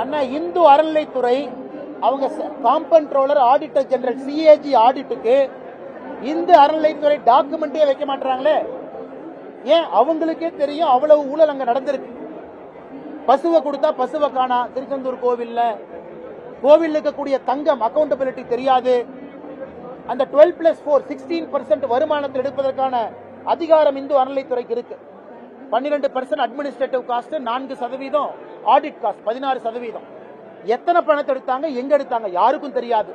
அண்ணா இந்து அறநிலைத்துறை அவங்க comptroller auditor general CAG ஆடிட்டுக்கு இந்து அறநிலைத்துறை டாக்குமெண்டே வைக்க மாட்டாங்களே ஏன்? அவங்களுக்கே தெரியும் அவ்வளவு ஊழல் அங்க நடந்திருக்கு. பசுவை கொடுத்தா பசுவை காணா. திருச்செந்தூர் கோவில்ல. கோவில் இருக்கக்கூடிய தங்கம் அக்கௌண்டபிலிட்டி தெரியாது. அந்த twelve plus four sixteen percent வருமானத்தில் எடுப்பதற்கான அதிகாரம் இந்து அறநிலைத்துறைக்கு இருக்கு. பன்னிரெண்டு பர்சன்ட் அட்மினிஸ்ட்ரேட்டிவ் காஸ்ட் நான்கு சதவீதம் ஆடிட் காஸ்ட் பதினாறு சதவீதம். எத்தனை பணத்தை எடுத்தாங்க எங்க எடுத்தாங்க யாருக்கும் தெரியாது.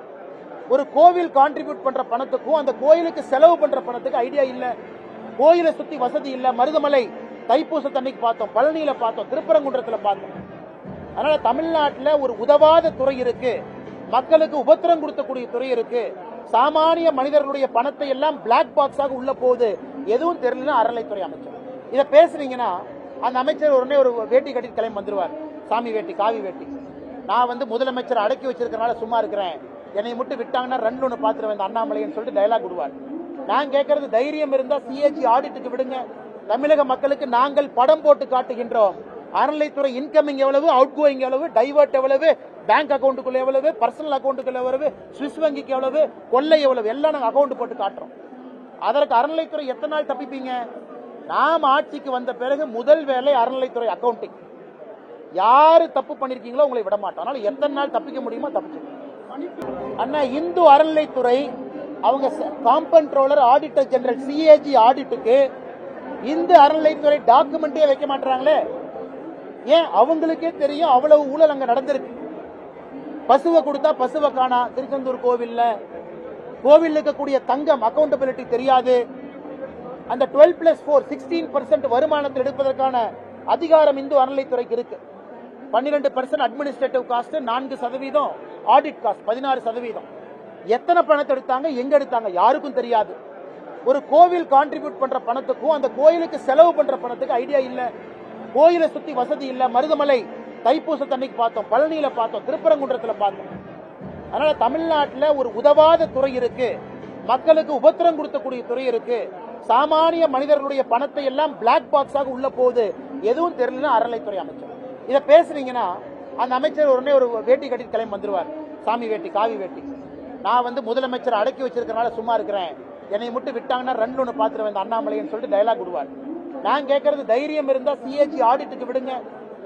ஒரு கோவில் கான்ட்ரிபியூட் பண்ற பணத்துக்கும் அந்த கோயிலுக்கு செலவு பண்ற பணத்துக்கு ஐடியா இல்ல. கோயிலை சுத்தி வசதி இல்ல. மருதமலை தைப்பூச தண்ணிக்கு பார்த்தோம் பழனியில பார்த்தோம் திருப்பரங்குன்றத்துல பார்த்தோம். அதனால தமிழ்நாட்டில் ஒரு உதவாத துறை இருக்கு. மக்களுக்கு உபத்திரம் கொடுக்கக்கூடிய துறை இருக்கு. சாமானிய மனிதர்களுடைய பணத்தை எல்லாம் பிளாக் பாக்ஸாக உள்ள போகுது. எதுவும் தெரியலன்னா அறநிலைத்துறை அமைச்சர். இதை பேசுனீங்கன்னா அந்த அமைச்சர் உடனே ஒரு வேட்டி கட்டி கிளம்பி வந்துருவார். சாமி வேட்டி காவி வேட்டி. நான் வந்து முதலமைச்சர் அடக்கி வச்சிருக்கனால சும்மா இருக்கிறேன். என்னை மட்டும் விட்டாங்கன்னா ரன் ஒன்று பார்த்துருவேன் இந்த அண்ணாமலைன்னு சொல்லிட்டு டைலாக் விடுவார். நான் கேட்கறது தைரியம் இருந்தால் சிஏஜி ஆடிட்டுக்கு விடுங்க. தமிழக மக்களுக்கு நாங்கள் படம் போட்டு காட்டுகின்றோம். அறநிலைத்துறை இன்கமிங் எவ்வளவு அவுட் கோயிங் எவ்வளவு டைவர்ட் எவ்வளவு பேங்க் அக்கௌண்ட்டுக்குள்ள எவ்வளவு பர்சனல் அக்கௌண்ட்டுக்குள்ள எவ்வளவு சுவிஸ் வங்கிக்கு எவ்வளவு கொள்ளை எவ்வளவு எல்லாம் நாங்கள் அக்கௌண்ட் போட்டு காட்டுறோம். அதற்கு அறநிலைத்துறை எத்தனை நாள் தப்பிப்பீங்க? நாம் ஆட்சிக்கு வந்த பிறகு முதல் வேலை அறநிலைத்துறை அக்கௌண்டிங் யாரு தப்பு பண்ணிருக்கீங்களோ உங்களை விட மாட்டோம். அதனால எத்தனை நாள் தப்பிக்க முடியுமோ தப்பிச்சு. அண்ணா இந்து அறநிலைத்துறை அவங்க காம்பன்ட்ரோலர் ஆடிட்டர் ஜெனரல் சிஏஜி ஆடிட்டுக்கு இந்து அறநிலைத்துறை டாக்குமெண்டே வைக்க மாட்டாங்களே ஏன்? அவங்களுக்கே தெரியும் அவ்வளவு ஊழல் அங்க நடந்திருக்கு. பசுவை கொடுத்தா பசுவை காணா. திருச்செந்தூர் கோவில்ல கோவில் இருக்கக்கூடிய தங்கம் அக்கௌண்டபிலிட்டி தெரியாது. அந்த twelve plus four sixteen percent வருமானத்தில் எடுப்பதற்கான அதிகாரம் இந்து அறநிலைத்துறைக்கு இருக்கு. பன்னிரெண்டு பர்சன்ட் அட்மினிஸ்ட்ரேட்டிவ் காஸ்ட் நான்கு சதவீதம் ஆடிட் காஸ்ட் பதினாறு சதவீதம். எத்தனை பணத்தை எடுத்தாங்க எங்க எடுத்தாங்க யாருக்கும் தெரியாது. ஒரு கோவில் கான்ட்ரிபியூட் பண்ற பணத்துக்கும் அந்த கோயிலுக்கு செலவு பண்ற பணத்துக்கு ஐடியா இல்ல. கோயிலை சுத்தி வசதி இல்ல. மருதமலை தைப்பூச தண்ணிக்கு பார்த்தோம் பழனியில பார்த்தோம் திருப்பரங்குன்றத்துல பார்த்தோம். அதனால தமிழ்நாட்டில் ஒரு உதவாத துறை இருக்கு. மக்களுக்கு உபத்திரம் கொடுத்தக்கூடிய துறை இருக்கு. சாமானிய மனிதர்களுடைய பணத்தை எல்லாம் பிளாக் பாக்ஸாக உள்ள போகுது எதுவும் தெரியலன்னா அறநிலைத்துறை அமைச்சர். இதை பேசுனீங்கன்னா அந்த அமைச்சர் உடனே ஒரு வேட்டி கட்டி கிளம்பி வந்துருவார். சாமி வேட்டி காவி வேட்டி. நான் வந்து முதலமைச்சர் அடக்கி வச்சிருக்கனால சும்மா இருக்கிறேன். என்னை மட்டும் விட்டாங்கன்னா ரன் ஒன்று பார்த்துருவேன் இந்த அண்ணாமலைன்னு சொல்லிட்டு டயலாக் விடுவார். நான் கேட்கறது தைரியம் இருந்தால் சிஏஜி ஆடிட்டுக்கு விடுங்க.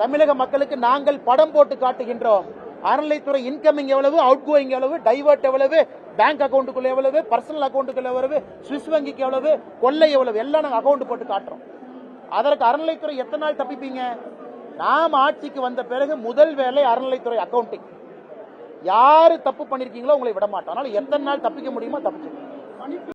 தமிழக மக்களுக்கு நாங்கள் படம் போட்டு காட்டுகின்றோம். அறநிலைத்துறை இன்கமிங் எவ்வளவு அவுட் கோயிங் எவ்வளவு டைவர்ட் எவ்வளவு பேங்க் அக்கௌண்ட்டுக்குள்ள எவ்வளவு பர்சனல் அக்கௌண்ட்டுக்குள்ள எவ்வளவு சுவிஸ் வங்கிக்கு எவ்வளவு கொள்ளை எவ்வளவு எல்லாம் நாங்கள் அக்கௌண்ட் போட்டு காட்டுறோம். அதற்கு அறநிலைத்துறை எத்தனை நாள் தப்பிப்பீங்க? நாம் ஆட்சிக்கு வந்த பிறகு முதல் வேலை அறநிலைத்துறை அக்கௌண்டிங் யாரு தப்பு பண்ணிருக்கீங்களோ உங்களை விட மாட்டோம் அதனால எத்தனை நாள் தப்பிக்க முடியுமோ தப்பிச்சு